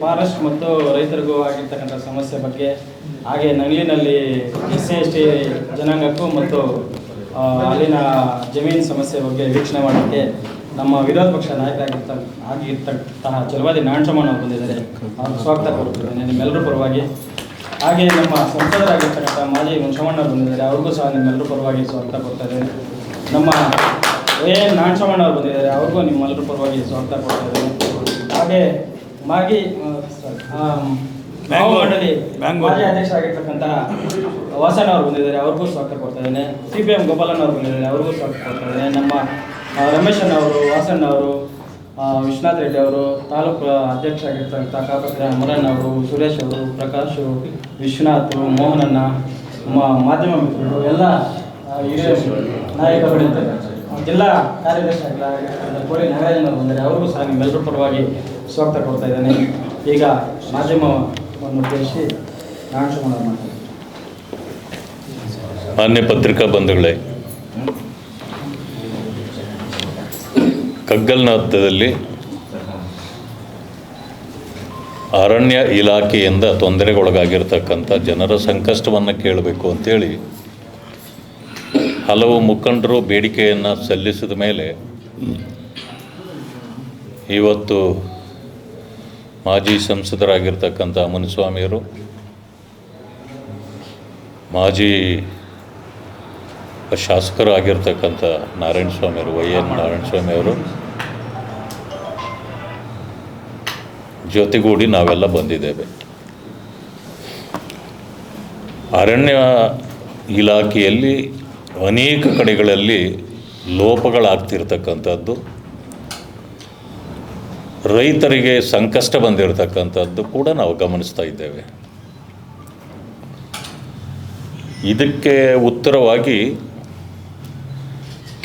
Forest ಮತ್ತು ರೈತರಿಗೂ ಆಗಿರ್ತಕ್ಕಂಥ ಸಮಸ್ಯೆ ಬಗ್ಗೆ, ಹಾಗೆ ನಂಗ್ಲಿನಲ್ಲಿ ಎಸ್ ಸಿ ಎಸ್ ಟಿ ಜನಾಂಗಕ್ಕೂ ಮತ್ತು ಅಲ್ಲಿನ ಜಮೀನು ಸಮಸ್ಯೆ ಬಗ್ಗೆ ವೀಕ್ಷಣೆ ಮಾಡೋಕ್ಕೆ ನಮ್ಮ ವಿರೋಧ ಪಕ್ಷ ನಾಯಕರಾಗಿರ್ತ, ಆಗಿರ್ತಕ್ಕಂತಹ ಚಲವಾದಿ ನಾಣಸಮಣ್ಣ ಅವರು ಬಂದಿದ್ದಾರೆ. ಅವ್ರ ಸ್ವಾಗತ ಕೋರುತ್ತೇನೆ ನಿಮ್ಮೆಲ್ಲರೂ ಪರವಾಗಿ. ಹಾಗೆ ನಮ್ಮ ಸಂಸದರಾಗಿರ್ತಕ್ಕಂಥ ಮಾಜಿ ಅವರು ಬಂದಿದ್ದಾರೆ. ಅವ್ರಿಗೂ ಸಹ ನಿಮ್ಮೆಲ್ಲರೂ ಪರವಾಗಿ ಸ್ವಾಗತ ಕೊಡ್ತಾರೆ ನಮ್ಮ ಎ ಎನ್ ಅವರು ಬಂದಿದ್ದಾರೆ. ಅವ್ರಿಗೂ ನಿಮ್ಮೆಲ್ಲರೂ ಪರವಾಗಿ ಸ್ವಾಗತ ಕೊಡ್ತಾರೆ ಹಾಗೆ ಮಾಗಿ ಮಂಡಳಿ ಮ್ಯಾಂಗೋ. ಮಾಜಿ ಅಧ್ಯಕ್ಷರಾಗಿರ್ತಕ್ಕಂತಹ ವಾಸನ್ ಅವರು ಬಂದಿದ್ದಾರೆ ಅವ್ರಿಗೂ ಸ್ವಾಗತ ಕೊಡ್ತಾ ಇದ್ದೇನೆ. ಸಿ ಪಿ ಎಂ ಗೋಪಾಲನ್ ಅವರು ಬಂದಿದ್ದಾರೆ ಅವ್ರಿಗೂ ಸ್ವಾಗತ ಕೊಡ್ತಾ ಇದ್ದೇನೆ. ನಮ್ಮ ರಮೇಶನ್ ರಮೇಶ್ ಅವರು ವಾಸಣ್ಣ ಅವರು ವಿಶ್ವನಾಥ್ ರೆಡ್ಡಿ ಅವರು ತಾಲೂಕು ಅಧ್ಯಕ್ಷರಾಗಿರ್ತಕ್ಕಂಥ ಕಾಪತ್ರ ಮುರಣ್ಣ ಅವರು ಸುರೇಶ್ ಅವರು ಪ್ರಕಾಶ್ ವಿಶ್ವನಾಥ್ ಮೋಹನಣ್ಣ ಮಾಧ್ಯಮ ಮಿತ್ರರು ಎಲ್ಲ ನಾಯಕರು ಜಿಲ್ಲಾ ಕಾರ್ಯದರ್ಶಿ ಕೋರಿ ನಾಗರಾಜನ್ ಅವರು ಬಂದರೆ ಅವ್ರಿಗೂ ಸಹ ನಿಮ್ಮೆಲ್ಲರ ಪರವಾಗಿ ಸ್ವಾಗತ ಕೊಡ್ತಾ ಇದ್ದೇನೆ. ಈಗ ಮಾಧ್ಯಮವನ್ನು ಉದ್ದೇಶಿಸಿ ಮಾನ್ಯ ಪತ್ರಿಕಾ ಬಂಧುಗಳೇ ಕಗ್ಗಲ್ನ ಹತ್ತದಲ್ಲಿ ಅರಣ್ಯ ಇಲಾಖೆಯಿಂದ ತೊಂದರೆಗೊಳಗಾಗಿರ್ತಕ್ಕಂಥ ಜನರ ಸಂಕಷ್ಟವನ್ನು ಕೇಳಬೇಕು ಅಂತೇಳಿ ಹಲವು ಮುಖಂಡರು ಬೇಡಿಕೆಯನ್ನು ಸಲ್ಲಿಸಿದ ಮೇಲೆ ಇವತ್ತು ಮಾಜಿ ಸಂಸದರಾಗಿರ್ತಕ್ಕಂಥ ಮುನಿಸ್ವಾಮಿಯರು, ಮಾಜಿ ಶಾಸಕರು ಆಗಿರ್ತಕ್ಕಂಥ ನಾರಾಯಣ ಸ್ವಾಮಿಯವರು ವೈ ಎನ್ ನಾರಾಯಣ ಸ್ವಾಮಿಯವರು ಜೊತೆಗೂಡಿ ನಾವೆಲ್ಲ ಬಂದಿದ್ದೇವೆ. ಅರಣ್ಯ ಇಲಾಖೆಯಲ್ಲಿ ಅನೇಕ ಕಡೆಗಳಲ್ಲಿ ಲೋಪಗಳಾಗ್ತಿರ್ತಕ್ಕಂಥದ್ದು. ರೈತರಿಗೆ ಸಂಕಷ್ಟ ಬಂದಿರತಕ್ಕಂಥದ್ದು ಕೂಡ ನಾವು ಗಮನಿಸ್ತಾ ಇದ್ದೇವೆ. ಇದಕ್ಕೆ ಉತ್ತರವಾಗಿ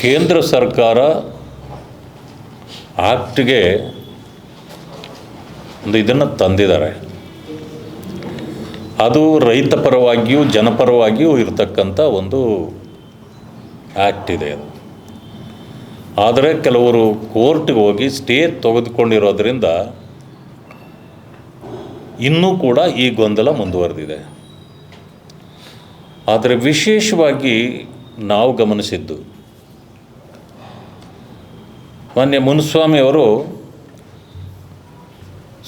ಕೇಂದ್ರ ಸರ್ಕಾರ ಆಕ್ಟ್ಗೆ ಒಂದು ಇದನ್ನು ತಂದಿದ್ದಾರೆ. ಅದು ರೈತ ಪರವಾಗಿಯೂ ಜನಪರವಾಗಿಯೂ ಇರತಕ್ಕಂಥ ಒಂದು ಆ್ಯಕ್ಟ್ ಇದೆ ಅದು. ಆದರೆ ಕೆಲವರು ಕೋರ್ಟ್ಗೆ ಹೋಗಿ ಸ್ಟೇ ತೆಗೆದುಕೊಂಡಿರೋದ್ರಿಂದ ಇನ್ನೂ ಕೂಡ ಈ ಗೊಂದಲ ಮುಂದುವರೆದಿದೆ. ಆದರೆ ವಿಶೇಷವಾಗಿ ನಾವು ಗಮನಿಸಿದ್ದು, ಮಾನ್ಯ ಮುನಿಸ್ವಾಮಿಯವರು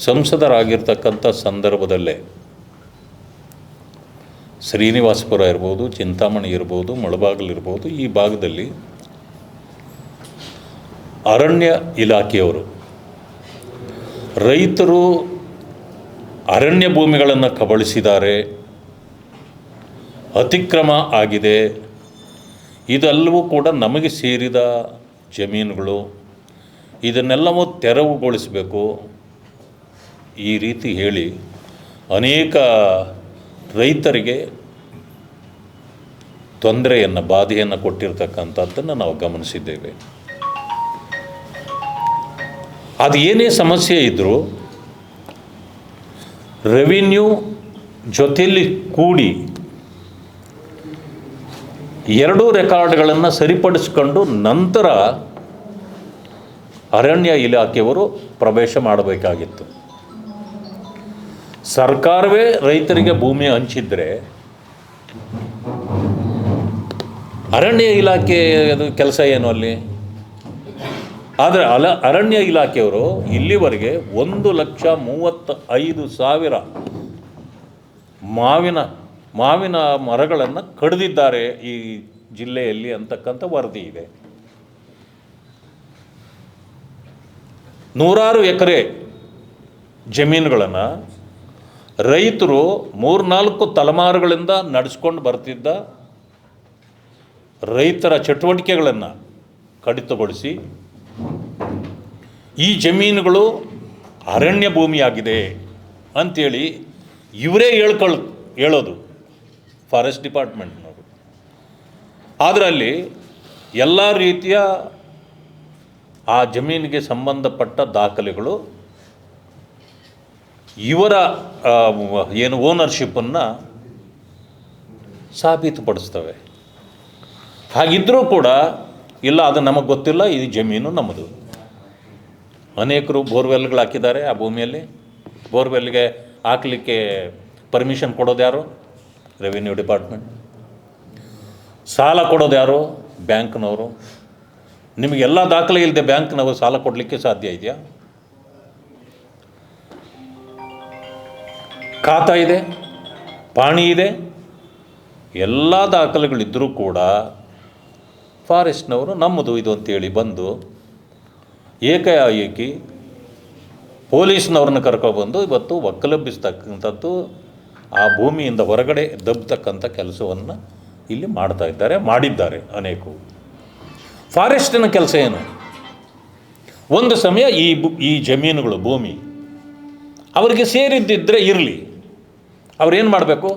ಸಂಸದರಾಗಿರ್ತಕ್ಕಂಥ ಸಂದರ್ಭದಲ್ಲೇ ಶ್ರೀನಿವಾಸಪುರ ಇರ್ಬೋದು, ಚಿಂತಾಮಣಿ ಇರ್ಬೋದು, ಮುಳಬಾಗಿಲು ಇರ್ಬೋದು, ಈ ಭಾಗದಲ್ಲಿ ಅರಣ್ಯ ಇಲಾಖೆಯವರು. ರೈತರು ಅರಣ್ಯ ಭೂಮಿಗಳನ್ನು ಕಬಳಿಸಿದ್ದಾರೆ. ಅತಿಕ್ರಮ ಆಗಿದೆ. ಇದೆಲ್ಲವೂ ಕೂಡ ನಮಗೆ ಸೇರಿದ ಜಮೀನುಗಳು. ಇದನ್ನೆಲ್ಲವೂ ತೆರವುಗೊಳಿಸಬೇಕು. ಈ ರೀತಿ ಹೇಳಿ ಅನೇಕ ರೈತರಿಗೆ ತೊಂದರೆಯನ್ನು, ಬಾಧೆಯನ್ನು ಕೊಟ್ಟಿರ್ತಕ್ಕಂಥದ್ದನ್ನು ನಾವು ಗಮನಿಸಿದ್ದೇವೆ. ಅದು ಏನೇ ಸಮಸ್ಯೆ ಇದ್ದರೂ ರೆವಿನ್ಯೂ ಜೊತೆಯಲ್ಲಿ ಕೂಡಿ ಎರಡೂ ರೆಕಾರ್ಡ್ಗಳನ್ನು ಸರಿಪಡಿಸ್ಕೊಂಡು ನಂತರ ಅರಣ್ಯ ಇಲಾಖೆಯವರು ಪ್ರವೇಶ ಮಾಡಬೇಕಾಗಿತ್ತು. ಸರ್ಕಾರವೇ ರೈತರಿಗೆ ಭೂಮಿ ಹಂಚಿದ್ರೆ ಅರಣ್ಯ ಇಲಾಖೆ ಅದು ಕೆಲಸ ಏನು ಅಲ್ಲಿ? ಆದರೆ ಅಲ ಅರಣ್ಯ ಇಲಾಖೆಯವರು ಇಲ್ಲಿವರೆಗೆ ಒಂದು ಲಕ್ಷ ಮೂವತ್ತ ಐದು ಸಾವಿರ ಮಾವಿನ ಮಾವಿನ ಮರಗಳನ್ನು ಕಡಿದಿದ್ದಾರೆ ಈ ಜಿಲ್ಲೆಯಲ್ಲಿ ಅಂತಕ್ಕಂಥ ವರದಿ ಇದೆ. ನೂರಾರು ಎಕರೆ ಜಮೀನುಗಳನ್ನು ರೈತರು ಮೂರ್ನಾಲ್ಕು ತಲೆಮಾರುಗಳಿಂದ ನಡೆಸ್ಕೊಂಡು ಬರ್ತಿದ್ದ ರೈತರ ಚಟುವಟಿಕೆಗಳನ್ನು ಕಡಿತಗೊಳಿಸಿ ಈ ಜಮೀನುಗಳು ಅರಣ್ಯ ಭೂಮಿಯಾಗಿದೆ ಅಂಥೇಳಿ ಇವರೇ ಹೇಳ್ಕೊಳ್ ಹೇಳೋದು ಫಾರೆಸ್ಟ್ ಡಿಪಾರ್ಟ್ಮೆಂಟ್ನವರು. ಆದರೆ ಅಲ್ಲಿ ಎಲ್ಲ ರೀತಿಯ ಆ ಜಮೀನಿಗೆ ಸಂಬಂಧಪಟ್ಟ ದಾಖಲೆಗಳು ಇವರ ಏನು ಓನರ್ಶಿಪ್ಪನ್ನು ಸಾಬೀತುಪಡಿಸ್ತವೆ. ಹಾಗಿದ್ದರೂ ಕೂಡ ಇಲ್ಲ, ಅದು ನಮಗೆ ಗೊತ್ತಿಲ್ಲ, ಈ ಜಮೀನು ನಮ್ಮದು. ಅನೇಕರು ಬೋರ್ವೆಲ್ಗಳು ಹಾಕಿದ್ದಾರೆ ಆ ಭೂಮಿಯಲ್ಲಿ. ಬೋರ್ವೆಲ್ಗೆ ಹಾಕಲಿಕ್ಕೆ ಪರ್ಮಿಷನ್ ಕೊಡೋದು ಯಾರು? ರೆವಿನ್ಯೂ ಡಿಪಾರ್ಟ್ಮೆಂಟ್ ಸಾಲ ಕೊಡೋದು ಯಾರು? ಬ್ಯಾಂಕ್ನವರು. ನಿಮಗೆಲ್ಲ ದಾಖಲೆ ಇಲ್ಲದೆ ಬ್ಯಾಂಕ್ನವರು ಸಾಲ ಕೊಡಲಿಕ್ಕೆ ಸಾಧ್ಯ ಇದೆಯಾ? ಖಾತಾ ಇದೆ, ಪಾಣಿ ಇದೆ. ಎಲ್ಲ ದಾಖಲೆಗಳಿದ್ದರೂ ಕೂಡ ಫಾರೆಸ್ಟ್ನವರು ನಮ್ಮದು ಇದು ಅಂತೇಳಿ ಬಂದು ಏಕಾಏಕಿ ಪೊಲೀಸ್ನವ್ರನ್ನ ಕರ್ಕೊಬಂದು ಇವತ್ತು ಒಕ್ಕಲೆಬ್ಬಿಸ್ತಕ್ಕಂಥದ್ದು ಆ ಭೂಮಿಯಿಂದ ಹೊರಗಡೆ ದಬ್ಬತಕ್ಕಂಥ ಕೆಲಸವನ್ನು ಇಲ್ಲಿ ಮಾಡ್ತಾ ಇದ್ದಾರೆ, ಮಾಡಿದ್ದಾರೆ ಅನೇಕರು. ಫಾರೆಸ್ಟಿನ ಕೆಲಸ ಏನು? ಒಂದು ಸಮಯ ಈ ಈ ಜಮೀನುಗಳು, ಭೂಮಿ ಅವರಿಗೆ ಸೇರಿದ್ದಿದ್ದರೆ ಇರಲಿ. ಅವ್ರೇನು ಮಾಡಬೇಕು?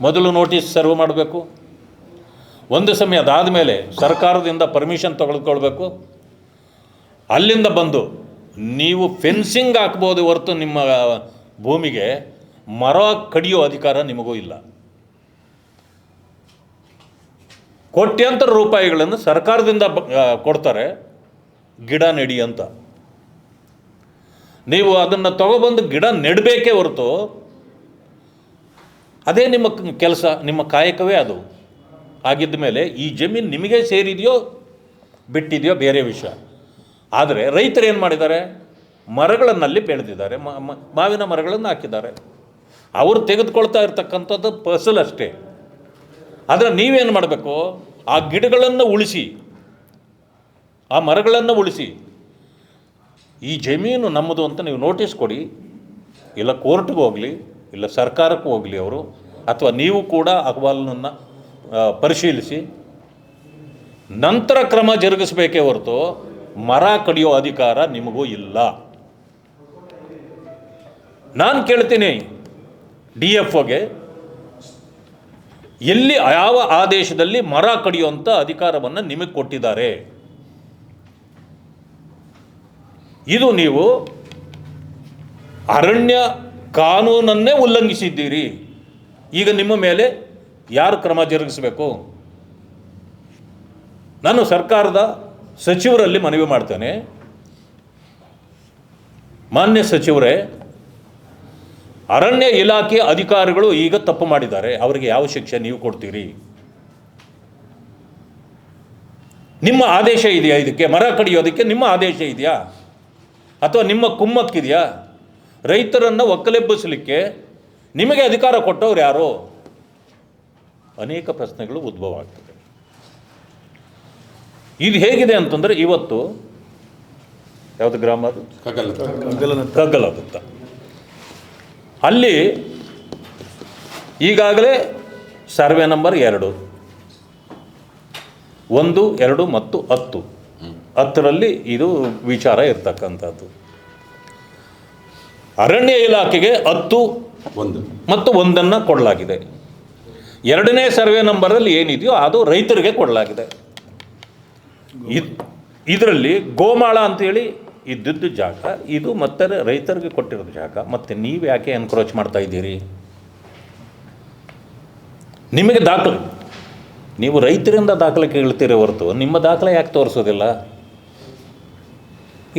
ಮೊದಲು ನೋಟಿಸ್ ಸರ್ವ್ ಮಾಡಬೇಕು. ಒಂದು ಸಮಯ ಅದಾದ ಮೇಲೆ ಸರ್ಕಾರದಿಂದ ಪರ್ಮಿಷನ್ ತೆಗೆದುಕೊಳ್ಬೇಕು ಅಲ್ಲಿಂದ ಬಂದು ನೀವು ಫೆನ್ಸಿಂಗ್ ಹಾಕ್ಬೋದು ಹೊರತು ನಿಮ್ಮ ಭೂಮಿಗೆ ಮರ ಕಡಿಯೋ ಅಧಿಕಾರ ನಿಮಗೂ ಇಲ್ಲ. ಕೋಟ್ಯಂತರ ರೂಪಾಯಿಗಳನ್ನು ಸರ್ಕಾರದಿಂದ ಕೊಡ್ತಾರೆ. ಗಿಡ ನೆಡಿ ಅಂತ. ನೀವು ಅದನ್ನು ತಗೊಬಂದು ಗಿಡ ನೆಡಬೇಕೇ ಹೊರತು ಅದೇ ನಿಮ್ಮ ಕೆಲಸ, ನಿಮ್ಮ ಕಾಯಕವೇ ಅದು. ಆಗಿದ್ದ ಮೇಲೆ ಈ ಜಮೀನು ನಿಮಗೆ ಸೇರಿದೆಯೋ, ಬಿಟ್ಟಿದೆಯೋ ಬೇರೆ ವಿಷಯ. ಆದರೆ ರೈತರು ಏನು ಮಾಡಿದ್ದಾರೆ? ಮರಗಳನ್ನಲ್ಲಿ ಬೆಳೆದಿದ್ದಾರೆ. ಮಾವಿನ ಮರಗಳನ್ನು ಹಾಕಿದ್ದಾರೆ. ಅವರು ತೆಗೆದುಕೊಳ್ತಾ ಇರ್ತಕ್ಕಂಥದ್ದು ಫಸಲು ಅಷ್ಟೇ. ಆದರೆ ನೀವೇನು ಮಾಡಬೇಕು? ಆ ಗಿಡಗಳನ್ನು ಉಳಿಸಿ, ಆ ಮರಗಳನ್ನು ಉಳಿಸಿ, ಈ ಜಮೀನು ನಮ್ಮದು ಅಂತ ನೀವು ನೋಟಿಸ್ ಕೊಡಿ. ಇಲ್ಲ ಕೋರ್ಟ್ಗೆ ಹೋಗಲಿ, ಇಲ್ಲ ಸರ್ಕಾರಕ್ಕೂ ಹೋಗಲಿ ಅವರು, ಅಥವಾ ನೀವು ಕೂಡ ಅಹವಾಲನ್ನು ಪರಿಶೀಲಿಸಿ. ನಂತರ ಕ್ರಮ ಜರುಗಿಸಬೇಕೇ ಹೊರತು ಮರ ಕಡಿಯೋ ಅಧಿಕಾರ ನಿಮಗೂ ಇಲ್ಲ. ನಾನು ಕೇಳ್ತೀನಿ, ಡಿ ಎಫ್ ಒಗೆ ಎಲ್ಲಿ, ಯಾವ ಆದೇಶದಲ್ಲಿ ಮರ ಕಡಿಯುವಂಥ ಅಧಿಕಾರವನ್ನು ನಿಮಗೆ ಕೊಟ್ಟಿದ್ದಾರೆ? ಇದು ನೀವು ಅರಣ್ಯ ಕಾನೂನನ್ನೇ ಉಲ್ಲಂಘಿಸಿದ್ದೀರಿ. ಈಗ ನಿಮ್ಮ ಮೇಲೆ ಯಾರು ಕ್ರಮ ಜರುಗಿಸಬೇಕು? ನಾನು ಸರ್ಕಾರದ ಸಚಿವರಲ್ಲಿ ಮನವಿ ಮಾಡ್ತೇನೆ. ಮಾನ್ಯ ಸಚಿವರೇ, ಅರಣ್ಯ ಇಲಾಖೆ ಅಧಿಕಾರಿಗಳು ಈಗ ತಪ್ಪು ಮಾಡಿದ್ದಾರೆ. ಅವರಿಗೆ ಯಾವ ಶಿಕ್ಷೆ ನೀವು ಕೊಡ್ತೀರಿ? ನಿಮ್ಮ ಆದೇಶ ಇದೆಯಾ ಇದಕ್ಕೆ? ಮರ ಕಡಿಯೋದಕ್ಕೆ ನಿಮ್ಮ ಆದೇಶ ಇದೆಯಾ? ಅಥವಾ ನಿಮ್ಮ ಕುಮ್ಮಕ್ಕಿದೆಯಾ? ರೈತರನ್ನು ಒಕ್ಕಲೆಬ್ಬಿಸಲಿಕ್ಕೆ ನಿಮಗೆ ಅಧಿಕಾರ ಕೊಟ್ಟವ್ರು ಯಾರು? ಅನೇಕ ಪ್ರಶ್ನೆಗಳು ಉದ್ಭವ ಆಗ್ತದೆ ಇದು ಹೇಗಿದೆ ಅಂತಂದರೆ ಇವತ್ತು ಯಾವುದು ಗ್ರಾಮ ಅದು? ಕಗ್ಗಲಗುತ್ತ ಅಲ್ಲಿ ಈಗಾಗಲೇ ಸರ್ವೆ ನಂಬರ್ ಎರಡು. ಒಂದು ಎರಡು ಮತ್ತು ಹತ್ತು. ಹತ್ತರಲ್ಲಿ ಇದು ವಿಚಾರ ಇರ್ತಕ್ಕಂಥದ್ದು. ಅರಣ್ಯ ಇಲಾಖೆಗೆ ಹತ್ತು ಒಂದು. ಮತ್ತು ಒಂದನ್ನು ಕೊಡಲಾಗಿದೆ. ಎರಡನೇ ಸರ್ವೆ ನಂಬರಲ್ಲಿ ಏನಿದೆಯೋ ಅದು ರೈತರಿಗೆ ಕೊಡಲಾಗಿದೆ. ಇದರಲ್ಲಿ ಗೋಮಾಳ ಅಂತೇಳಿ ಇದ್ದಿದ್ದು ಜಾಗ ಇದು ಮತ್ತೆ ರೈತರಿಗೆ ಕೊಟ್ಟಿರೋದು ಜಾಗ. ಮತ್ತು ನೀವು ಯಾಕೆ ಎನ್ಕ್ರೋಚ್ ಮಾಡ್ತಾ ಇದ್ದೀರಿ? ನಿಮಗೆ ದಾಖಲೆ. ನೀವು ರೈತರಿಂದ ದಾಖಲೆ ಕೇಳ್ತೀರಿ ಹೊರತು ನಿಮ್ಮ ದಾಖಲೆ ಯಾಕೆ ತೋರಿಸೋದಿಲ್ಲ?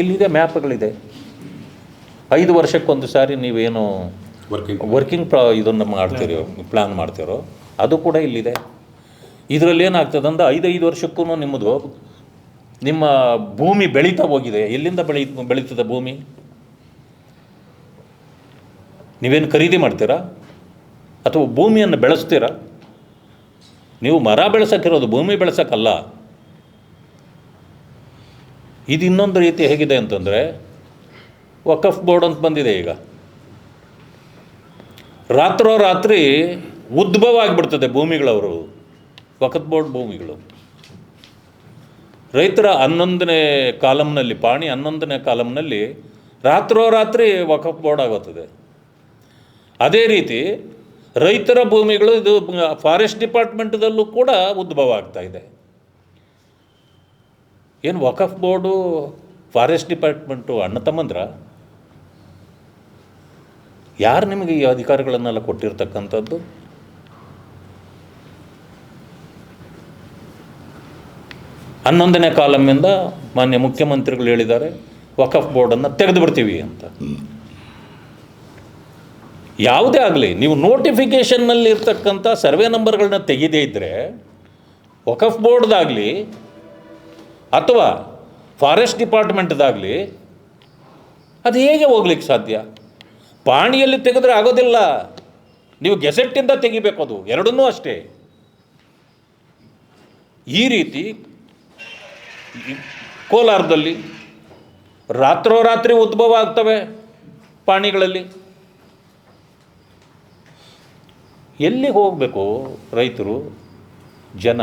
ಇಲ್ಲಿದೆ ಮ್ಯಾಪ್ಗಳಿದೆ. ಐದು ವರ್ಷಕ್ಕೊಂದು ಸಾರಿ ನೀವೇನು ವರ್ಕಿಂಗ್ ವರ್ಕಿಂಗ್ ಪ್ರಾ ಇದನ್ನು ಮಾಡ್ತೀರೋ ಪ್ಲ್ಯಾನ್ ಮಾಡ್ತೀರೋ ಅದು ಕೂಡ ಇಲ್ಲಿದೆ. ಇದರಲ್ಲಿ ಏನಾಗ್ತದೆ ಅಂದ್ರೆ ಐದೈದು ವರ್ಷಕ್ಕೂ ನಿಮ್ಮದು ನಿಮ್ಮ ಭೂಮಿ ಬೆಳೀತಾ ಹೋಗಿದೆ. ಎಲ್ಲಿಂದ ಬೆಳಿ, ಬೆಳೀತದೆ ಭೂಮಿ? ನೀವೇನು ಖರೀದಿ ಮಾಡ್ತೀರಾ? ಅಥವಾ ಭೂಮಿಯನ್ನು ಬೆಳೆಸ್ತೀರಾ? ನೀವು ಮರ ಬೆಳೆಸೋಕ್ಕಿರೋದು ಭೂಮಿ ಬೆಳೆಸೋಕ್ಕಲ್ಲ. ಇದು ಇನ್ನೊಂದು ರೀತಿ ಹೇಗಿದೆ ಅಂತಂದರೆ, ವಕಫ್ ಬೋರ್ಡ್ ಅಂತ ಬಂದಿದೆ ಈಗ. ರಾತ್ರೋ ರಾತ್ರಿ ಉದ್ಭವ ಆಗಿಬಿಡ್ತದೆ ಭೂಮಿಗಳವರು. ವಕಫ್ ಬೋರ್ಡ್ ಭೂಮಿಗಳು. ರೈತರ ಹನ್ನೊಂದನೇ ಕಾಲಮ್ನಲ್ಲಿ, ಪಾಣಿ ಹನ್ನೊಂದನೇ ಕಾಲಮ್ನಲ್ಲಿ ರಾತ್ರೋರಾತ್ರಿ ವಕಫ್ ಬೋರ್ಡ್ ಆಗುತ್ತದೆ. ಅದೇ ರೀತಿ ರೈತರ ಭೂಮಿಗಳು ಇದು ಫಾರೆಸ್ಟ್ ಡಿಪಾರ್ಟ್ಮೆಂಟ್ದಲ್ಲೂ ಕೂಡ ಉದ್ಭವ ಆಗ್ತಾ ಇದೆ. ಏನು ವಕಫ್ ಬೋರ್ಡು ಫಾರೆಸ್ಟ್ ಡಿಪಾರ್ಟ್ಮೆಂಟು ಅಣ್ಣ ತಮ್ಮಂದ್ರ? ಯಾರು ನಿಮಗೆ ಈ ಅಧಿಕಾರಗಳನ್ನೆಲ್ಲ ಕೊಟ್ಟಿರ್ತಕ್ಕಂಥದ್ದು? ಹನ್ನೊಂದನೇ ಕಾಲಮ್ಮಿಂದ ಮಾನ್ಯ ಮುಖ್ಯಮಂತ್ರಿಗಳು ಹೇಳಿದ್ದಾರೆ, ವಕಫ್ ಬೋರ್ಡನ್ನು ತೆಗೆದು ಬಿಡ್ತೀವಿ ಅಂತ. ಯಾವುದೇ ಆಗಲಿ, ನೀವು ನೋಟಿಫಿಕೇಷನ್ನಲ್ಲಿ ಇರ್ತಕ್ಕಂಥ ಸರ್ವೆ ನಂಬರ್ಗಳನ್ನ ತೆಗೆದೇ ಇದ್ದರೆ ವಕಫ್ ಬೋರ್ಡ್ದಾಗಲಿ ಅಥವಾ ಫಾರೆಸ್ಟ್ ಡಿಪಾರ್ಟ್ಮೆಂಟ್ದಾಗಲಿ ಅದು ಹೇಗೆ ಹೋಗ್ಲಿಕ್ಕೆ ಸಾಧ್ಯ? ಪಾಣಿಯಲ್ಲಿ ತೆಗೆದ್ರೆ ಆಗೋದಿಲ್ಲ. ನೀವು ಗೆಸೆಟ್ಟಿಂದ ತೆಗಿಬೇಕು ಅದು, ಎರಡನ್ನೂ ಅಷ್ಟೇ. ಈ ರೀತಿ ಕೋಲಾರದಲ್ಲಿ ರಾತ್ರೋರಾತ್ರಿ ಉದ್ಭವ ಆಗ್ತವೆ ಪಾಣಿಗಳಲ್ಲಿ. ಎಲ್ಲಿ ಹೋಗಬೇಕು ರೈತರು? ಜನ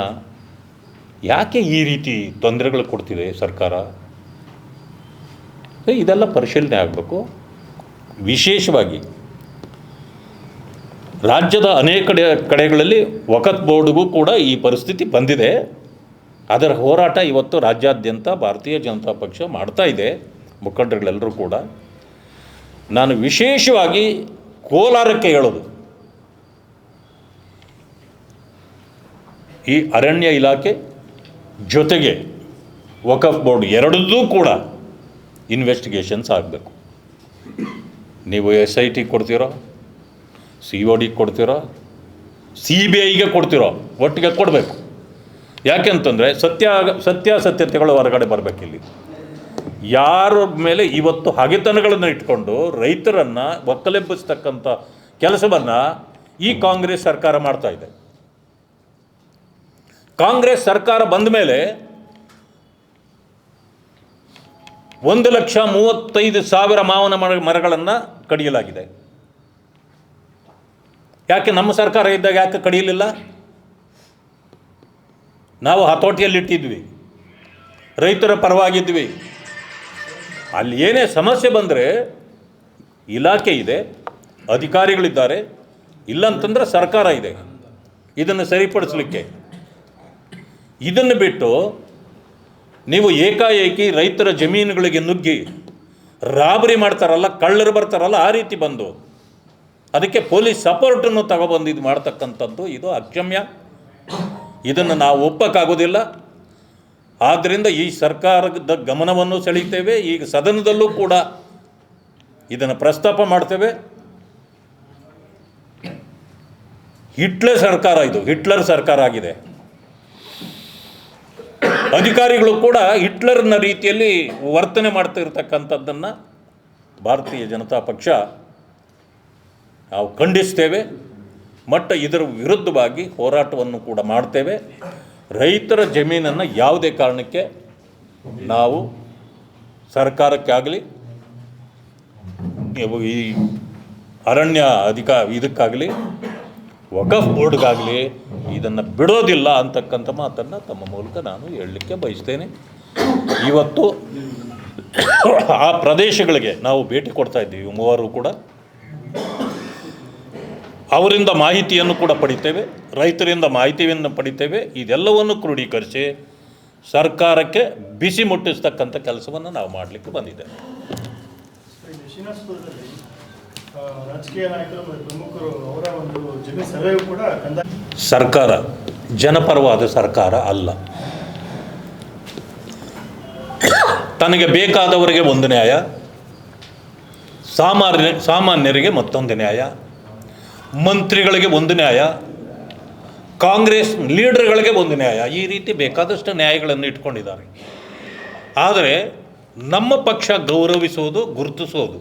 ಯಾಕೆ ಈ ರೀತಿ ತೊಂದರೆಗಳು ಕೊಡ್ತಿದೆ ಸರ್ಕಾರ? ಇದೆಲ್ಲ ಪರಿಶೀಲನೆ ಆಗಬೇಕು. ವಿಶೇಷವಾಗಿ ರಾಜ್ಯದ ಅನೇಕ ಕಡೆ ಕಡೆಗಳಲ್ಲಿ ವಕತ್ ಬೋರ್ಡ್ಗೂ ಕೂಡ ಈ ಪರಿಸ್ಥಿತಿ ಬಂದಿದೆ. ಅದರ ಹೋರಾಟ ಇವತ್ತು ರಾಜ್ಯಾದ್ಯಂತ ಭಾರತೀಯ ಜನತಾ ಪಕ್ಷ ಮಾಡ್ತಾ ಇದೆ ಮುಖಂಡರುಗಳೆಲ್ಲರೂ ಕೂಡ. ನಾನು ವಿಶೇಷವಾಗಿ ಕೋಲಾರಕ್ಕೆ ಹೇಳೋದು. ಈ ಅರಣ್ಯ ಇಲಾಖೆ ಜೊತೆಗೆ ವಕಫ್ ಬೋರ್ಡ್ ಎರಡದ್ದೂ ಕೂಡ ಇನ್ವೆಸ್ಟಿಗೇಷನ್ಸ್ ಆಗಬೇಕು. ನೀವು ಎಸ್ ಐ ಟಿ ಕೊಡ್ತೀರೋ ಸಿ ಒ ಡಿ ಕೊಡ್ತೀರೋ ಸಿ ಬಿ ಐಗೆ ಕೊಡ್ತೀರೋ, ಒಟ್ಟಿಗೆ ಕೊಡಬೇಕು. ಯಾಕೆಂತಂದರೆ ಸತ್ಯ ಸತ್ಯಾಸತ್ಯತೆಗಳು ಹೊರಗಡೆ ಬರಬೇಕಿಲ್ಲಿ. ಯಾರ ಮೇಲೆ ಇವತ್ತು ಹಗೆತನಗಳನ್ನು ಇಟ್ಕೊಂಡು ರೈತರನ್ನು ಒಕ್ಕಲೆಬ್ಬಿಸ್ತಕ್ಕಂಥ ಕೆಲಸವನ್ನು ಈ ಕಾಂಗ್ರೆಸ್ ಸರ್ಕಾರ ಮಾಡ್ತಾ ಇದೆ. ಕಾಂಗ್ರೆಸ್ ಸರ್ಕಾರ ಬಂದ ಮೇಲೆ ಒಂದು ಲಕ್ಷ ಮೂವತ್ತೈದು ಸಾವಿರ ಮಾವನ ಮರ, ಮರಗಳನ್ನು ಕಡಿಯಲಾಗಿದೆ. ಯಾಕೆ ನಮ್ಮ ಸರ್ಕಾರ ಇದ್ದಾಗ ಯಾಕೆ ಕಡಿಯಲಿಲ್ಲ? ನಾವು ಹತೋಟಿಯಲ್ಲಿಟ್ಟಿದ್ವಿ. ರೈತರ ಪರವಾಗಿದ್ವಿ. ಅಲ್ಲಿ ಏನೇ ಸಮಸ್ಯೆ ಬಂದರೆ ಇಲಾಖೆ ಇದೆ, ಅಧಿಕಾರಿಗಳಿದ್ದಾರೆ, ಇಲ್ಲಂತಂದ್ರೆ ಸರ್ಕಾರ ಇದೆ. ಇದನ್ನು ಸರಿಪಡಿಸಲಿಕ್ಕೆ. ಇದನ್ನು ಬಿಟ್ಟು ನೀವು ಏಕಾಏಕಿ ರೈತರ ಜಮೀನುಗಳಿಗೆ ನುಗ್ಗಿ ರಾಬರಿ ಮಾಡ್ತಾರಲ್ಲ, ಕಳ್ಳರು ಬರ್ತಾರಲ್ಲ, ಆ ರೀತಿ ಬಂದು ಅದಕ್ಕೆ ಪೊಲೀಸ್ ಸಪೋರ್ಟನ್ನು ತಗೊಬಂದು ಇದು ಮಾಡ್ತಕ್ಕಂಥದ್ದು, ಇದು ಅಕ್ಷಮ್ಯ. ಇದನ್ನು ನಾವು ಒಪ್ಪಕ್ಕಾಗೋದಿಲ್ಲ. ಆದ್ದರಿಂದ ಈ ಸರ್ಕಾರದ ಗಮನವನ್ನು ಸೆಳೀತೇವೆ ಈಗ ಸದನದಲ್ಲೂ ಕೂಡ ಇದನ್ನು ಪ್ರಸ್ತಾಪ ಮಾಡ್ತೇವೆ. ಹಿಟ್ಲರ್ ಸರ್ಕಾರ ಇದು, ಹಿಟ್ಲರ್ ಸರ್ಕಾರ ಆಗಿದೆ. ಅಧಿಕಾರಿಗಳು ಕೂಡ ಹಿಟ್ಲರ್ನ ರೀತಿಯಲ್ಲಿ ವರ್ತನೆ ಮಾಡ್ತಾ ಇರತಕ್ಕಂಥದ್ದನ್ನು ಭಾರತೀಯ ಜನತಾ ಪಕ್ಷ ನಾವು ಖಂಡಿಸ್ತೇವೆ. ಮಟ್ಟ ಇದರ ವಿರುದ್ಧವಾಗಿ ಹೋರಾಟವನ್ನು ಕೂಡ ಮಾಡ್ತೇವೆ. ರೈತರ ಜಮೀನನ್ನು ಯಾವುದೇ ಕಾರಣಕ್ಕೆ ನಾವು ಸರ್ಕಾರಕ್ಕಾಗಲಿ ಈ ಅರಣ್ಯ ಅಧಿಕ, ಇದಕ್ಕಾಗಲಿ, ವಕಫ್ ಬೋರ್ಡ್ಗಾಗಲಿ ಇದನ್ನು ಬಿಡೋದಿಲ್ಲ ಅಂತಕ್ಕಂಥ ಮಾತನ್ನು ತಮ್ಮ ಮೂಲಕ ನಾನು ಹೇಳಲಿಕ್ಕೆ ಬಯಸ್ತೇನೆ. ಇವತ್ತು ಆ ಪ್ರದೇಶಗಳಿಗೆ ನಾವು ಭೇಟಿ ಕೊಡ್ತಾ ಇದ್ದೀವಿ, ಮೂವರು ಕೂಡ. ಅವರಿಂದ ಮಾಹಿತಿಯನ್ನು ಕೂಡ ಪಡಿತೇವೆ ರೈತರಿಂದ ಮಾಹಿತಿಯನ್ನು ಪಡಿತೇವೆ. ಇದೆಲ್ಲವನ್ನು ಕ್ರೋಢೀಕರಿಸಿ ಸರ್ಕಾರಕ್ಕೆ ಬಿಸಿ ಮುಟ್ಟಿಸ್ತಕ್ಕಂಥ ಕೆಲಸವನ್ನು ನಾವು ಮಾಡಲಿಕ್ಕೆ ಬಂದಿದ್ದೇವೆ. ಈ ಶ್ರೀನಿವಾಸಪುರದಲ್ಲಿ ಆ, ರಾಜಕೀಯ ನಾಯಕರು ಪ್ರಮುಖರು ಅವರ ಒಂದು ಜಮೀನು ಸರ್ವೆಯೂ ಕೂಡ ಸರ್ಕಾರ ಜನಪರವಾದ ಸರ್ಕಾರ ಅಲ್ಲ. ತನಗೆ ಬೇಕಾದವರಿಗೆ ಒಂದು ನ್ಯಾಯ ಸಾಮಾನ್ಯ ಸಾಮಾನ್ಯರಿಗೆ ಮತ್ತೊಂದು ನ್ಯಾಯ. ಮಂತ್ರಿಗಳಿಗೆ ಒಂದು ನ್ಯಾಯ ಕಾಂಗ್ರೆಸ್ ಲೀಡರ್ಗಳಿಗೆ ಒಂದು ನ್ಯಾಯ. ಈ ರೀತಿ ಬೇಕಾದಷ್ಟು ನ್ಯಾಯಗಳನ್ನು ಇಟ್ಕೊಂಡಿದ್ದಾರೆ. ಆದರೆ ನಮ್ಮ ಪಕ್ಷ ಗೌರವಿಸೋದು ಗುರುತಿಸೋದು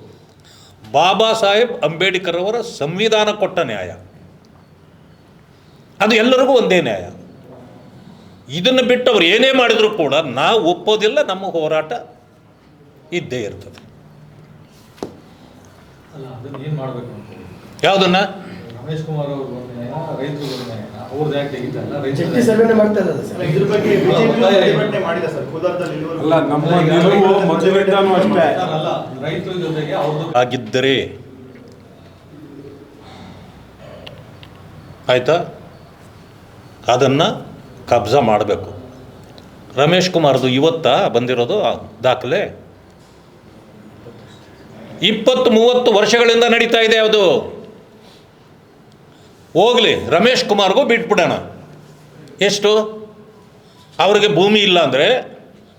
ಬಾಬಾ ಸಾಹೇಬ್ ಅಂಬೇಡ್ಕರ್ ಅವರ ಸಂವಿಧಾನ ಕೊಟ್ಟ ನ್ಯಾಯ. ಅದು ಎಲ್ಲರಿಗೂ ಒಂದೇ ನ್ಯಾಯ. ಇದನ್ನು ಬಿಟ್ಟು ಅವರು ಏನೇ ಮಾಡಿದರೂ ಕೂಡ ನಾವು ಒಪ್ಪೋದಿಲ್ಲ ನಮ್ಮ ಹೋರಾಟ ಇದ್ದೇ ಇರ್ತದೆ. ಅಲ್ಲ ಅದನ್ನ ಏನ್ ಮಾಡ್ಬೇಕು ಅಂತ ಯಾವುದನ್ನ? ರಮೇಶ್ ಕುಮಾರ್ ಅವರು ಒಂದು ರೈತರು ಒಂದು ಅವ್ರದ್ದು ಯಾಕೆ ತೆಗಿತಲ್ಲ ಮಾಡ್ತಾ ಇದ್ದಾರೆ ಸರ್. ಇದ್ರ ಬಗ್ಗೆ ಬಿಜೆಪಿ ಪ್ರತಿಭಟನೆ ಸರ್ ಕೋಲಾರದಲ್ಲಿ ಇಲ್ಲಿವರೆಗೂ ಅಲ್ಲ ನಮ್ಮ ನಿಲುವು ಮೊದಲಿಂದಾನು ಅಷ್ಟೇ. ಅಲ್ಲ ರೈತರ ಜೊತೆಗೆ ಅವ್ರದ್ದು ಆಗಿದ್ದರೆ ಆಯಿತಾ? ಅದನ್ನು ಕಬ್ಜಾ ಮಾಡಬೇಕು. ರಮೇಶ್ ಕುಮಾರ್ದು ಇವತ್ತ ಬಂದಿರೋದು ದಾಖಲೆ? ಇಪ್ಪತ್ತು ಮೂವತ್ತು ವರ್ಷಗಳಿಂದ ನಡೀತಾ ಇದೆ ಅದು ಹೋಗಲಿ, ರಮೇಶ್ ಕುಮಾರ್ಗೂ ಬಿಟ್ಬಿಡೋಣ. ಎಷ್ಟು? ಅವರಿಗೆ ಭೂಮಿ ಇಲ್ಲ ಅಂದರೆ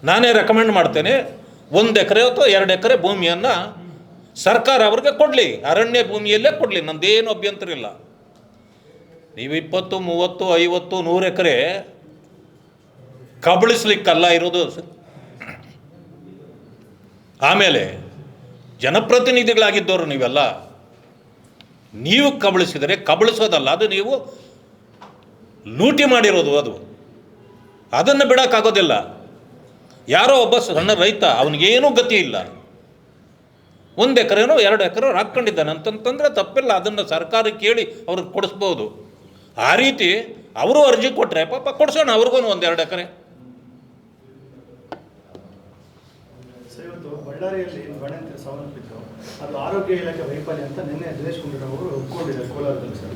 ನಾನೇ ರೆಕಮೆಂಡ್ ಮಾಡ್ತೇನೆ, ಒಂದು ಎಕರೆ ಅಥವಾ ಎರಡು ಎಕರೆ ಭೂಮಿಯನ್ನು ಸರ್ಕಾರ ಅವ್ರಿಗೆ ಕೊಡಲಿ, ಅರಣ್ಯ ಭೂಮಿಯಲ್ಲೇ ಕೊಡಲಿ, ನಂದೇನು ಅಭ್ಯಂತರ ಇಲ್ಲ. ನೀವು ಇಪ್ಪತ್ತು, ಮೂವತ್ತು, ಐವತ್ತು, ನೂರು ಎಕರೆ ಕಬಳಿಸ್ಲಿಕ್ಕಲ್ಲ ಇರೋದು. ಆಮೇಲೆ ಜನಪ್ರತಿನಿಧಿಗಳಾಗಿದ್ದವರು ನೀವೆಲ್ಲ ನೀವು ಕಬಳಿಸಿದರೆ ಕಬಳಿಸೋದಲ್ಲ, ಅದು ನೀವು ಲೂಟಿ ಮಾಡಿರೋದು ಅದು. ಅದನ್ನು ಬಿಡೋಕ್ಕಾಗೋದಿಲ್ಲ. ಯಾರೋ ಒಬ್ಬ ಸಣ್ಣ ರೈತ, ಅವನಿಗೇನೂ ಗತಿ ಇಲ್ಲ. ಒಂದು ಎಕರೆನೋ ಎರಡು ಎಕರೆ ಹಾಕ್ಕೊಂಡಿದ್ದಾನೆ ಅಂತಂತಂದರೆ ತಪ್ಪಿಲ್ಲ. ಅದನ್ನು ಸರ್ಕಾರ ಕೇಳಿ ಅವ್ರಿಗೆ ಕೊಡಿಸ್ಬೋದು. ಆ ರೀತಿ ಅವರು ಅರ್ಜಿ ಕೊಟ್ಟರೆ ಪಾಪ ಕೊಡ್ಸೋಣ ಅವ್ರಿಗೂ ಒಂದು ಎರಡು ಎಕರೆ. ಬಳ್ಳಾರಿಯಲ್ಲಿ ಅದು ಆರೋಗ್ಯ ಇಲಾಖೆ ವೈಫಲ್ಯ ಅಂತ ನಿನ್ನೆ ದಿನೇಶ್ ಗುಂಡೂರಾವ್ ಅವರು ಒಪ್ಕೊಂಡಿದ್ದಾರೆ ಕೋಲಾರದಲ್ಲಿ ಸರ್.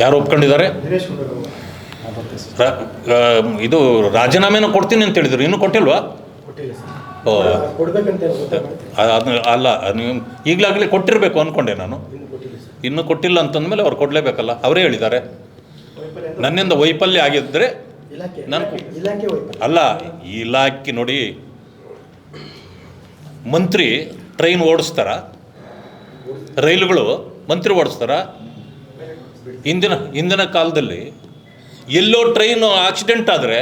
ಯಾರು ಒಪ್ಕೊಂಡಿದ್ದಾರೆ? ದಿನೇಶ್ ಗುಂಡೂರಾವ್ ರ- ಇದು ರಾಜೀನಾಮೆನೂ ಕೊಡ್ತೀನಿ ಅಂತ ಹೇಳಿದ್ರು. ಇನ್ನೂ ಕೊಟ್ಟಿಲ್ವಾ? ಕೊಟ್ಟಿಲ್ಲ ಸರ್. ಓ. ಕೊಡ್ಬೇಕಂತ ಅ- ಅದ್ನ ಅಲ್ಲ ನೀವು ಈಗಲಾಗಲೇ ಕೊಟ್ಟಿರಬೇಕು ಅಂದ್ಕೊಂಡೆ ನಾನು. ಇನ್ನು ಕೊಟ್ಟಿಲ್ಲ ಸರ್. ಇನ್ನೂ ಕೊಟ್ಟಿಲ್ಲ ಅಂತಂದಮೇಲೆ ಅವ್ರು ಕೊಡಲೇಬೇಕಲ್ಲ. ಅವರೇ ಹೇಳಿದ್ದಾರೆ. ವೈಫಲ್ಯ ಅಂತ ನನ್ನಿಂದ ವೈಫಲ್ಯ ಆಗಿದ್ದರೆ ಇಲಾಖೆ ನಾನು ಇಲಾಖೆ ವೈಫಲ್ಯ. ಅಲ್ಲ ಈ ಇಲಾಖೆ ನೋಡಿ. ಮಂತ್ರಿ ಟ್ರೈನ್ ಓಡಿಸ್ತಾರ, ರೈಲುಗಳು ಮಂತ್ರಿ ಓಡಿಸ್ತಾರ. ಇಂದಿನ ಇಂದಿನ ಕಾಲದಲ್ಲಿ ಎಲ್ಲೋ ಟ್ರೈನ್ ಆಕ್ಸಿಡೆಂಟ್ ಆದರೆ,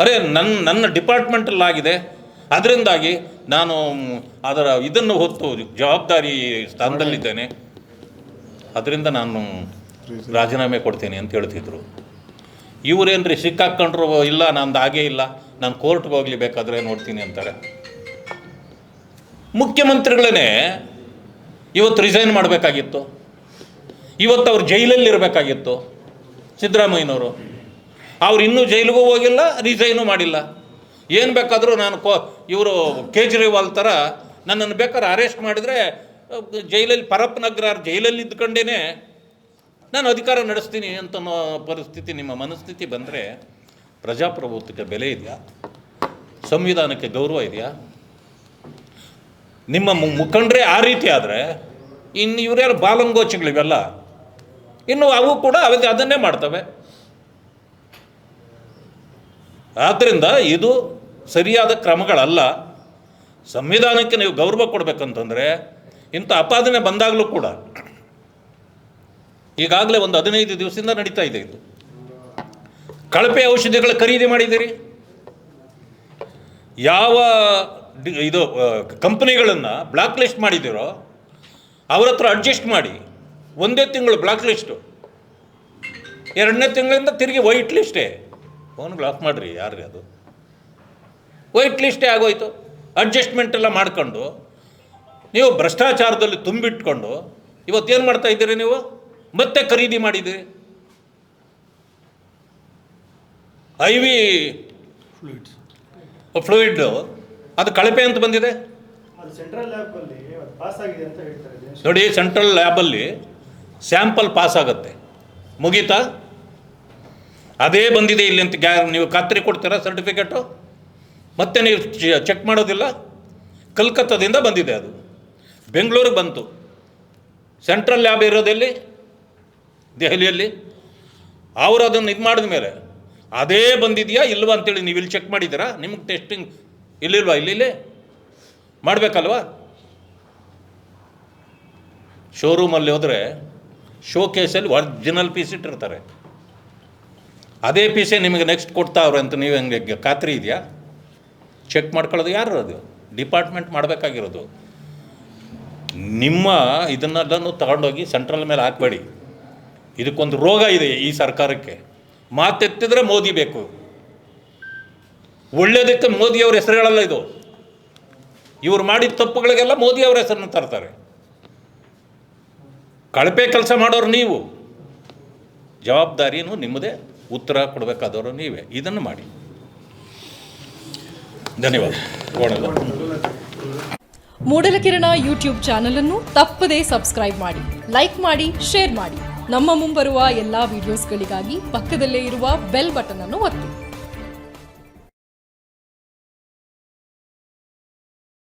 ಅರೆ ನನ್ನ ನನ್ನ ಡಿಪಾರ್ಟ್ಮೆಂಟಲ್ಲಿ ಆಗಿದೆ. ಅದರಿಂದಾಗಿ ನಾನು ಅದರ ಇದನ್ನು ಹೊತ್ತು ಜವಾಬ್ದಾರಿ ಸ್ಥಾನದಲ್ಲಿದ್ದೇನೆ. ಅದರಿಂದ ನಾನು ರಾಜೀನಾಮೆ ಕೊಡ್ತೀನಿ ಅಂತ ಹೇಳ್ತಿದ್ರು. ಇವರೇನ್ರಿ ಸಿಕ್ಕಾಕ್ಕೊಂಡ್ರು ಇಲ್ಲ, ನಂದು ಹಾಗೇ ಇಲ್ಲ. ನಾನು ಕೋರ್ಟ್ಗೆ ಹೋಗ್ಲಿ ಬೇಕಾದರೆ ನೋಡ್ತೀನಿ ಅಂತಾರೆ. ಮುಖ್ಯಮಂತ್ರಿಗಳೇ ಇವತ್ತು ರಿಸೈನ್ ಮಾಡಬೇಕಾಗಿತ್ತು. ಇವತ್ತು ಅವ್ರು ಜೈಲಲ್ಲಿ ಇರಬೇಕಾಗಿತ್ತು ಸಿದ್ದರಾಮಯ್ಯನವರು. ಅವ್ರು ಇನ್ನೂ ಜೈಲಿಗೂ ಹೋಗಿಲ್ಲ ರಿಸೈನು ಮಾಡಿಲ್ಲ. ಏನು ಬೇಕಾದರೂ ನಾನು ಕೋ, ಇವರು ಕೇಜ್ರಿವಾಲ್ ಥರ ನನ್ನನ್ನು ಬೇಕಾದ್ರೆ ಅರೆಸ್ಟ್ ಮಾಡಿದರೆ, ಜೈಲಲ್ಲಿ ಪರಪ್ ನಗರ ಜೈಲಲ್ಲಿ ಇದ್ಕೊಂಡೇ ನಾನು ಅಧಿಕಾರ ನಡೆಸ್ತೀನಿ ಅಂತ ಪರಿಸ್ಥಿತಿ, ನಿಮ್ಮ ಮನಸ್ಥಿತಿ ಬಂದರೆ ಪ್ರಜಾಪ್ರಭುತ್ವಕ್ಕೆ ಬೆಲೆ ಇದೆಯಾ? ಸಂವಿಧಾನಕ್ಕೆ ಗೌರವ ಇದೆಯಾ? ನಿಮ್ಮ ಮುಖಂಡರೇ ಆ ರೀತಿ ಆದರೆ ಇನ್ನು ಇವರ್ಯಾರು ಬಾಲಂಗೋಚಿಗಳಿವೆಲ್ಲ ಇನ್ನು ಅವು ಕೂಡ ಅವಧಿ ಅದನ್ನೇ ಮಾಡ್ತವೆ. ಆದ್ದರಿಂದ ಇದು ಸರಿಯಾದ ಕ್ರಮಗಳಲ್ಲ. ಸಂವಿಧಾನಕ್ಕೆ ನೀವು ಗೌರವ ಕೊಡಬೇಕಂತಂದರೆ, ಇಂಥ ಅಪಾದನೆ ಬಂದಾಗಲೂ ಕೂಡ, ಈಗಾಗಲೇ ಒಂದು ಹದಿನೈದು ದಿವಸದಿಂದ ನಡೀತಾ ಇದೆ ಇದು. ಕಳಪೆ ಔಷಧಿಗಳ ಖರೀದಿ ಮಾಡಿದ್ದೀರಿ. ಯಾವ ಇದು ಕಂಪ್ನಿಗಳನ್ನು ಬ್ಲಾಕ್ ಲಿಸ್ಟ್ ಮಾಡಿದ್ದೀರೋ ಅವ್ರ ಹತ್ರ ಅಡ್ಜಸ್ಟ್ ಮಾಡಿ. ಒಂದೇ ತಿಂಗಳು ಬ್ಲಾಕ್ ಲಿಸ್ಟು ಎರಡನೇ ತಿಂಗಳಿಂದ ತಿರುಗಿ ವೈಟ್ ಲಿಸ್ಟೇ ಫೋನ್ಗಳು ಬ್ಲಾಕ್ ಮಾಡಿರಿ ಯಾರಿಗೆ ಅದು? ವೈಟ್ ಲಿಸ್ಟೇ ಆಗೋಯ್ತು. ಅಡ್ಜಸ್ಟ್ಮೆಂಟ್ ಎಲ್ಲ ಮಾಡ್ಕೊಂಡು ನೀವು ಭ್ರಷ್ಟಾಚಾರದಲ್ಲಿ ತುಂಬಿಟ್ಕೊಂಡು ಇವತ್ತೇನು ಮಾಡ್ತಾ ಇದ್ದೀರಿ ನೀವು? ಮತ್ತೆ ಖರೀದಿ ಮಾಡಿದ್ದೀರಿ. ಐ ವಿ ಫ್ಲೂಯಿಡ್ ಅದು ಕಳಪೆ ಅಂತ ಬಂದಿದೆ. ನೋಡಿ ಸೆಂಟ್ರಲ್ ಲ್ಯಾಬಲ್ಲಿ ಸ್ಯಾಂಪಲ್ ಪಾಸ್ ಆಗುತ್ತೆ. ಮುಗೀತಾ? ಅದೇ ಬಂದಿದೆ ಇಲ್ಲಿ ಅಂತ ಗ್ಯಾ ನೀವು ಖಾತ್ರಿ ಕೊಡ್ತೀರಾ ಸರ್ಟಿಫಿಕೇಟು ಮತ್ತೆ ನೀವು ಚೆಕ್ ಮಾಡೋದಿಲ್ಲ? ಕಲ್ಕತ್ತಾದಿಂದ ಬಂದಿದೆ ಅದು. ಬೆಂಗಳೂರಿಗೆ ಬಂತು. ಸೆಂಟ್ರಲ್ ಲ್ಯಾಬ್ ಇರೋದೆಲ್ಲಿ ದೆಹಲಿಯಲ್ಲಿ. ಅವರು ಅದನ್ನು ಇದು ಮಾಡಿದ ಮೇಲೆ ಅದೇ ಬಂದಿದೆಯಾ ಇಲ್ವಾ ಅಂತೇಳಿ ನೀವು ಇಲ್ಲಿ ಚೆಕ್ ಮಾಡಿದ್ದೀರಾ? ನಿಮ್ಗೆ ಟೆಸ್ಟಿಂಗ್ ಇಲ್ಲಿಲ್ವಾ ಇಲ್ಲಿ ಮಾಡಬೇಕಲ್ವಾ? ಶೋರೂಮಲ್ಲಿ ಹೋದರೆ ಶೋ ಕೇಸಲ್ಲಿ ಒರಿಜಿನಲ್ ಪೀಸ್ ಇಟ್ಟಿರ್ತಾರೆ. ಅದೇ ಪೀಸೇ ನಿಮಗೆ ನೆಕ್ಸ್ಟ್ ಕೊಡ್ತಾವ್ರೆ ಅಂತ ನೀವು ಹೆಂಗೆ ಖಾತ್ರಿ ಇದೆಯಾ? ಚೆಕ್ ಮಾಡ್ಕೊಳ್ಳೋದು ಯಾರು ಅದು? ಡಿಪಾರ್ಟ್ಮೆಂಟ್ ಮಾಡಬೇಕಾಗಿರೋದು. ನಿಮ್ಮ ಇದನ್ನೆಲ್ಲನೂ ತಗೊಂಡೋಗಿ ಸೆಂಟ್ರಲ್ ಮೇಲೆ ಹಾಕಬೇಡಿ. ಇದಕ್ಕೊಂದು ರೋಗ ಇದೆ ಈ ಸರ್ಕಾರಕ್ಕೆ. ಮಾತೆತ್ತಿದ್ರೆ ಮೋದಿ ಬೇಕು. ಒಳ್ಳೆಯದಕ್ಕೆ ಮೋದಿಯವ್ರ ಹೆಸರುಗಳಲ್ಲ ಇದು. ಇವ್ರು ಮಾಡಿದ ತಪ್ಪುಗಳಿಗೆಲ್ಲ ಮೋದಿ ಅವರ ಹೆಸರನ್ನು ತರ್ತಾರೆ. ಕಳಪೆ ಕೆಲಸ ಮಾಡೋರು ನೀವು. ಜವಾಬ್ದಾರಿನೂ ನಿಮ್ಮದೇ. ಉತ್ತರ ಕೊಡಬೇಕಾದವರು ನೀವೇ. ಇದನ್ನು ಮಾಡಿ. ಧನ್ಯವಾದ. ಮೂಡಲಕಿರಣ ಯೂಟ್ಯೂಬ್ ಚಾನಲ್ ಅನ್ನು ತಪ್ಪದೇ ಸಬ್ಸ್ಕ್ರೈಬ್ ಮಾಡಿ, ಲೈಕ್ ಮಾಡಿ, ಶೇರ್ ಮಾಡಿ. ನಮ್ಮ ಮುಂಬರುವ ಎಲ್ಲಾ ವಿಡಿಯೋಸ್ಗಳಿಗಾಗಿ ಪಕ್ಕದಲ್ಲೇ ಇರುವ ಬೆಲ್ ಬಟನ್ ಅನ್ನು ಒತ್ತಿ.